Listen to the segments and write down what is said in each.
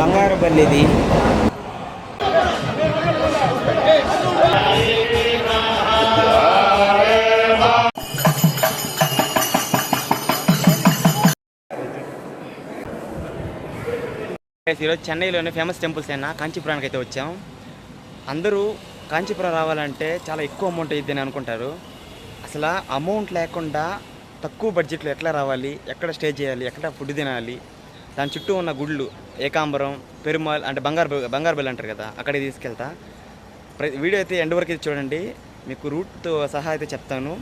బంగారు బల్లిది. ఈరోజు చెన్నైలోనే famous temples అయినా కాంచీపురానికి అయితే వచ్చాం. అందరూ కాంచీపురం రావాలంటే చాలా ఎక్కువ అమౌంట్ అయ్యిద్ది అని అనుకుంటారు. అసలు అమౌంట్ లేకుండా తక్కువ బడ్జెట్లో ఎట్లా రావాలి? ఎక్కడ స్టే చేయాలి? ఎక్కడ ఫుడ్ తినాలి? దాని చుట్టూ ఉన్న గుళ్ళు ఏకాంబరం పెరుమాల్ అంటే బంగారు బంగారు బెల్ అంటారు కదా అక్కడికి తీసుకెళ్తా. ప్రతి వీడియో అయితే ఎండ్ వరకు అయితే చూడండి. మీకు రూట్తో సహా అయితే చెప్తాను.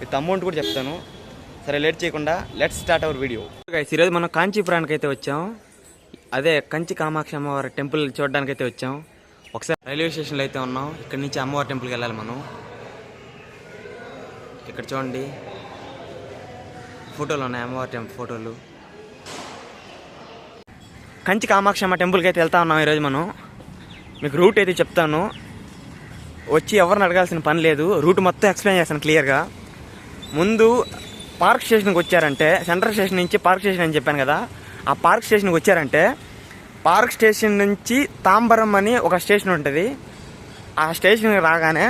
విత్ అమౌంట్ కూడా చెప్తాను. సరే లేట్ చేయకుండా లెట్స్ స్టార్ట్ అవర్ వీడియో. ఈరోజు మనం కాంచీపురానికి అయితే వచ్చాం. అదే కంచి కామాక్షి అమ్మవారి టెంపుల్ చూడడానికి అయితే వచ్చాం. ఒకసారి రైల్వే స్టేషన్లో అయితే ఉన్నాం. ఇక్కడ నుంచి అమ్మవారి టెంపుల్కి వెళ్ళాలి మనం. ఇక్కడ చూడండి. ఫోటోలు ఉన్నాయి అమ్మవారి టెంపుల్ ఫోటోలు. కంచి కామాక్షమ్మ టెంపుల్కి అయితే వెళ్తా ఉన్నాం ఈరోజు మనం. మీకు రూట్ అయితే చెప్తాను. వచ్చి ఎవరిని అడగాల్సిన పని లేదు. రూట్ మొత్తం ఎక్స్ప్లెయిన్ చేస్తాను క్లియర్గా. ముందు పార్క్ స్టేషన్కి వచ్చారంటే సెంట్రల్ స్టేషన్ నుంచి పార్క్ స్టేషన్ అని చెప్పాను కదా ఆ పార్క్ స్టేషన్కి వచ్చారంటే పార్క్ స్టేషన్ నుంచి తాంబరం అని ఒక స్టేషన్ ఉంటుంది. ఆ స్టేషన్కి రాగానే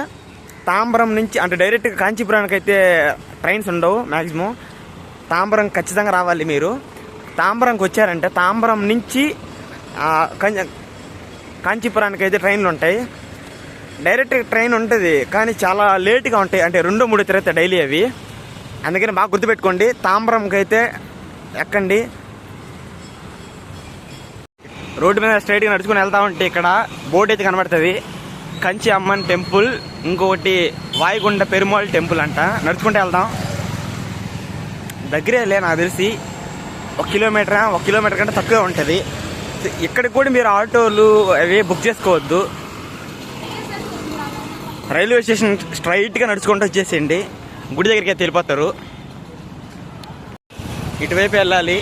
తాంబరం నుంచి అంటే డైరెక్ట్గా కాంచీపురానికి అయితే ట్రైన్స్ ఉండవు మ్యాక్సిమం తాంబరం ఖచ్చితంగా రావాలి మీరు. తాంబరంకి వచ్చారంటే తాంబరం నుంచి కాంచీపురానికి అయితే ట్రైన్లు ఉంటాయి. డైరెక్ట్ ట్రైన్ ఉంటుంది కానీ చాలా లేట్గా ఉంటాయి. అంటే రెండు మూడు తిరుగుతాయి డైలీ అవి. అందుకని బాగా గుర్తుపెట్టుకోండి తాంబరంకి అయితే ఎక్కండి. రోడ్డు మీద స్ట్రైట్గా నడుచుకుని వెళ్తా ఉంటే ఇక్కడ బోర్డు అయితే కనబడుతుంది. కంచి అమ్మన్ టెంపుల్ ఇంకొకటి వాయుగుండ పెరుమాళ్ టెంపుల్ అంట. నడుచుకుంటూ వెళ్దాం. దగ్గరే లే నాకు తెలిసి. ఒక కిలోమీటర్? ఒక కిలోమీటర్ కంటే తక్కువే ఉంటుంది. ఇక్కడికి కూడా మీరు ఆటోలు అవి బుక్ చేసుకోవద్దు. రైల్వే స్టేషన్ స్ట్రైట్గా నడుచుకుంటూ వచ్చేసేయండి. గుడి దగ్గరికి అయితే వెళ్ళిపోతారు. ఇటువైపు వెళ్ళాలి.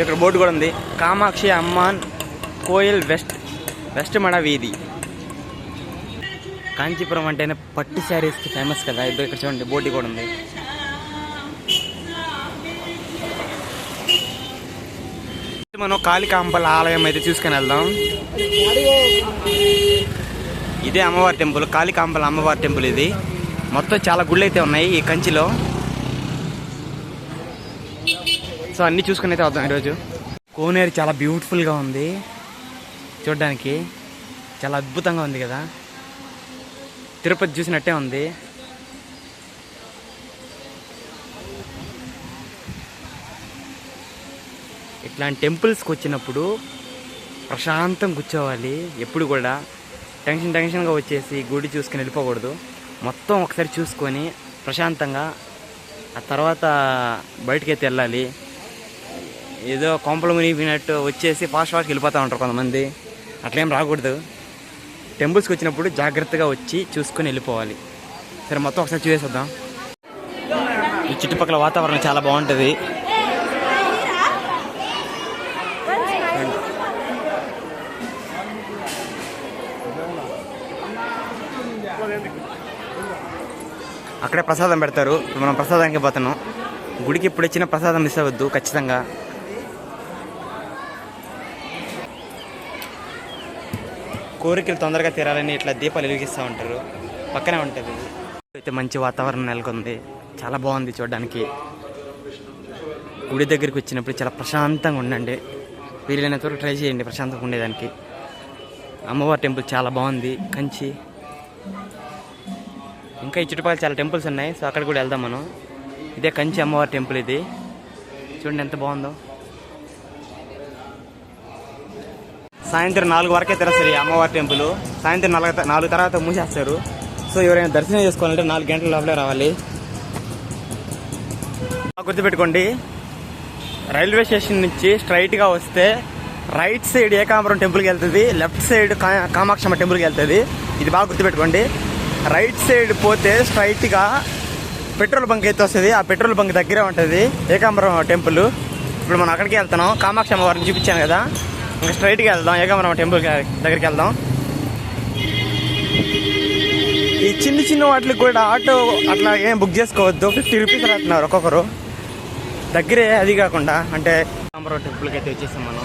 ఇక్కడ బోర్డు కూడా ఉంది. కామాక్షి అమ్మాన్ కోయిల్ వెస్ట్ వెస్ట్ మడ వీధి కాంచీపురం అంటేనే పట్టు శారీస్కి ఫేమస్ కదా. ఇది ఇక్కడ చూడండి బోర్డు కూడా ఉంది. మనం కాళికాంబల ఆలయం అయితే చూసుకొని వెళ్దాం. ఇదే అమ్మవారి టెంపుల్ కాళికాంబల అమ్మవారి టెంపుల్ ఇది. మొత్తం చాలా గుళ్ళు అయితే ఉన్నాయి ఈ కంచిలో. సో అన్నీ చూసుకుని అయితే వద్దాం ఈరోజు. కోనేరు చాలా బ్యూటిఫుల్గా ఉంది. చూడడానికి చాలా అద్భుతంగా ఉంది కదా. తిరుపతి చూసినట్టే ఉంది. ఇట్లాంటి టెంపుల్స్కి వచ్చినప్పుడు ప్రశాంతం కూర్చోవాలి. ఎప్పుడు కూడా టెన్షన్ టెన్షన్గా వచ్చేసి గుడి చూసుకొని వెళ్ళిపోకూడదు. మొత్తం ఒకసారి చూసుకొని ప్రశాంతంగా ఆ తర్వాత బయటకైతే వెళ్ళాలి. ఏదో కొంపలు మునిగిపోయినట్టు వచ్చేసి ఫాస్ట్ ఫాస్ట్కి వెళ్ళిపోతూ ఉంటారు కొంతమంది. అట్లేం రాకూడదు. టెంపుల్స్కి వచ్చినప్పుడు జాగ్రత్తగా వచ్చి చూసుకొని వెళ్ళిపోవాలి. సరే మొత్తం ఒకసారి చూసేద్దాం ఈ చుట్టుపక్కల వాతావరణం చాలా బాగుంటుంది. అక్కడే ప్రసాదం పెడతారు. మనం ప్రసాదానికి పోతున్నాం. గుడికి ఇప్పుడు ఇచ్చిన ప్రసాదం మిస్ అవ్వద్దు ఖచ్చితంగా. కోరికలు తొందరగా తీరాలని ఇట్లా దీపాలు వెలిగిస్తూ ఉంటారు. పక్కనే ఉంటుంది. అయితే మంచి వాతావరణం నెలకొంది. చాలా బాగుంది చూడడానికి. గుడి దగ్గరికి వచ్చినప్పుడు చాలా ప్రశాంతంగా ఉండండి. వీలైనంత వరకు ట్రై చేయండి ప్రశాంతంగా ఉండేదానికి. అమ్మవారి టెంపుల్ చాలా బాగుంది. కంచి ఇంకా ఈ చుట్టుపక్కల చాలా టెంపుల్స్ ఉన్నాయి. సో అక్కడ కూడా వెళ్దాం మనం. ఇదే కంచి అమ్మవారి టెంపుల్ ఇది. చూడండి ఎంత బాగుందో. సాయంత్రం నాలుగు వరకే తెరస్తారు ఈ అమ్మవారి టెంపుల్. సాయంత్రం నాలుగు నాలుగు తర్వాత మూసేస్తారు. సో ఎవరైనా దర్శనం చేసుకోవాలంటే నాలుగు గంటల లోపలే రావాలి. బాగా గుర్తుపెట్టుకోండి. రైల్వే స్టేషన్ నుంచి స్ట్రైట్గా వస్తే రైట్ సైడ్ ఏకాంబరం టెంపుల్కి వెళ్తుంది. లెఫ్ట్ సైడ్ కా- కామాక్షమ్మ టెంపుల్కి వెళ్తుంది. ఇది బాగా గుర్తుపెట్టుకోండి. రైట్ సైడ్ పోతే స్ట్రైట్గా పెట్రోల్ బంక్ అయితే వస్తుంది. ఆ పెట్రోల్ బంక్ దగ్గరే ఉంటుంది. ఏకాంబరం టెంపుల్. ఇప్పుడు మనం అక్కడికి వెళ్తున్నాం. కామాక్షమ్మ అమ్మవారిని చూపించాను కదా. ఇంకా స్ట్రైట్గా వెళ్దాం. ఏకాంబరం టెంపుల్ దగ్గరికి వెళ్దాం. ఈ చిన్న చిన్న వాటికి కూడా ఆటో అట్లా ఏం బుక్ చేసుకోవద్దు. ఫిఫ్టీ రూపీస్ రాస్తున్నారు ఒక్కొక్కరు. దగ్గరే అది కాకుండా అంటే ఏకాంబరం టెంపుల్కి అయితే వచ్చేసాం మనం.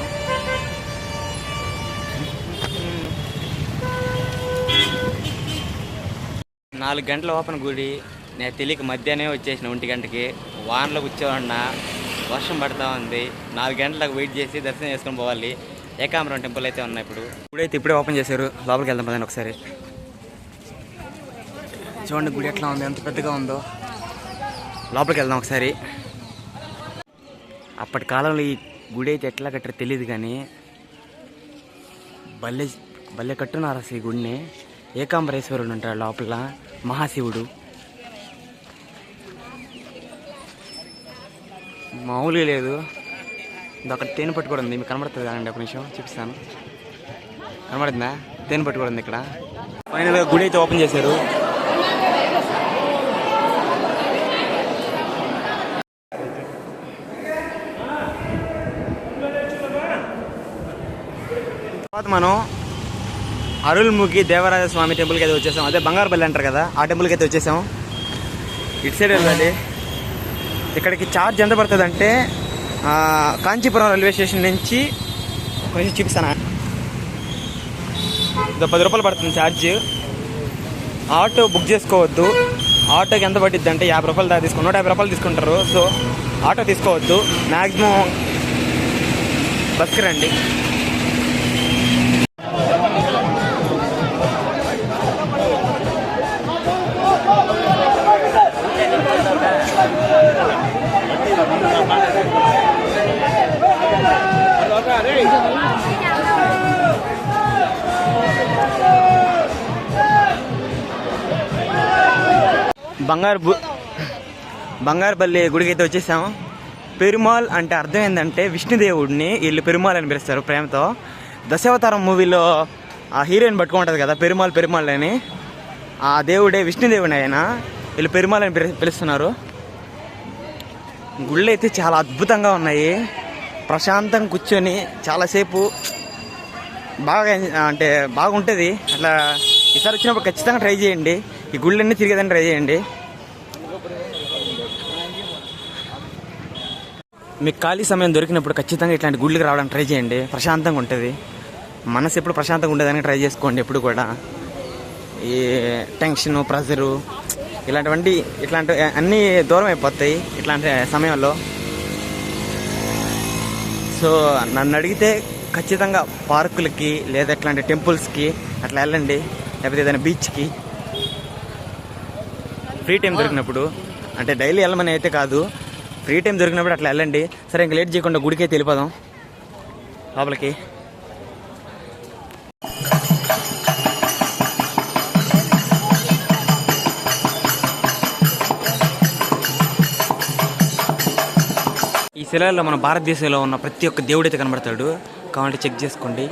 నాలుగు గంటల ఓపెన్ గుడి. నేను తెలియక మధ్యాహ్నం వచ్చేసిన ఒంటి గంటకి. వానలో కూర్చోవన్నా వర్షం పడతా ఉంది. నాలుగు గంటలకు వెయిట్ చేసి దర్శనం చేసుకొని పోవాలి. ఏకాంబరం టెంపుల్ అయితే ఉన్నాయి ఇప్పుడు. ఇప్పుడైతే ఇప్పుడే ఓపెన్ చేశారు. లోపలికి వెళ్దాం పదండి ఒకసారి. చూడండి గుడి ఎట్లా ఉంది ఎంత పెద్దగా ఉందో. లోపలికి వెళ్దాం ఒకసారి. అప్పటి కాలంలో ఈ గుడి అయితే ఎట్లా కట్టారో తెలియదు కానీ భలే బల్లె కట్టున్నారు అసలు ఈ గుడిని. ఏకాంబరేశ్వరుడు ఉంటాడు లోపల మహాశివుడు. మామూలుగా లేదు. ఇది తేనె పట్టుకోవడం కూడా ఉంది. మీకు కనబడుతుంది అండి ఒక నిమిషం చూపిస్తాను. కనబడుతుందా? తేనె పట్టుకోవడం కూడా ఉంది ఇక్కడ. ఫైనల్గా గుడి అయితే ఓపెన్ చేశారు. తర్వాత మనం అరుల్ముఖి దేవరాజ స్వామి టెంపుల్కి అయితే వచ్చేసాం. అదే బంగారు బల్లి అంటారు కదా ఆ టెంపుల్కి అయితే వచ్చేసాం. ఇటు సైడ్ వెళ్ళాలి. ఇక్కడికి ఛార్జ్ ఎంత పడుతుంది అంటే కాంచీపురం రైల్వే స్టేషన్ నుంచి కొంచెం చూపిస్తాను? ఇదో పది రూపాయలు పడుతుంది ఛార్జ్ ఆటో బుక్ చేసుకోవద్దు. ఆటోకి ఎంత పట్టిద్ది అంటే యాభై రూపాయలు దాకా తీసుకుని నూట యాభై రూపాయలు తీసుకుంటారు. సో ఆటో తీసుకోవద్దు. మ్యాక్సిమం బస్కి రండి. బంగారు బంగారుపల్లి గుడికి అయితే వచ్చేసాం పెరుమాల్ అంటే అర్థం ఏంటంటే విష్ణుదేవుడిని వీళ్ళు పెరుమాల్ అని పిలుస్తారు ప్రేమతో. దశావతారం మూవీలో ఆ హీరోయిన్ పట్టుకుంటుంది కదా పెరుమాల్ పెరుమాల్ అని. ఆ దేవుడే విష్ణుదేవుని ఆయన. వీళ్ళు పెరుమాల్ అని పిలుస్తున్నారు. గుళ్ళు అయితే చాలా అద్భుతంగా ఉన్నాయి. ప్రశాంతంగా కూర్చొని చాలాసేపు బాగా అంటే బాగుంటుంది. అట్లా ఈసారి వచ్చినప్పుడు ఖచ్చితంగా ట్రై చేయండి. ఈ గుళ్ళన్నీ తిరిగేదని ట్రై చేయండి. మీకు ఖాళీ సమయం దొరికినప్పుడు ఖచ్చితంగా ఇట్లాంటి గుళ్ళకి రావడానికి ట్రై చేయండి. ప్రశాంతంగా ఉంటుంది. మనసు ఎప్పుడు ప్రశాంతంగా ఉండేదానికి ట్రై చేసుకోండి ఎప్పుడు కూడా. ఈ టెన్షన్ ప్రెజరు ఇలాంటివంటి ఇట్లాంటి అన్నీ దూరం అయిపోతాయి ఇట్లాంటి సమయంలో. సో నన్ను అడిగితే ఖచ్చితంగా పార్కులకి లేదా ఇట్లాంటి టెంపుల్స్కి అట్లా వెళ్ళండి లేకపోతే ఏదైనా బీచ్కి. ఫ్రీ టైం దొరికినప్పుడు అంటే డైలీ వెళ్ళమని అయితే కాదు ఫ్రీ టైం దొరికినప్పుడు అట్లా వెళ్ళండి. సరే ఇంక లేట్ చేయకుండా గుడికి వెళ్ళిపోదాం లోపలికి. శిలలో మన భారతదేశంలో ఉన్న ప్రతి ఒక్క దేవుడైతే కనబడతాడు. కావాలంటే చెక్ చేసుకోండి.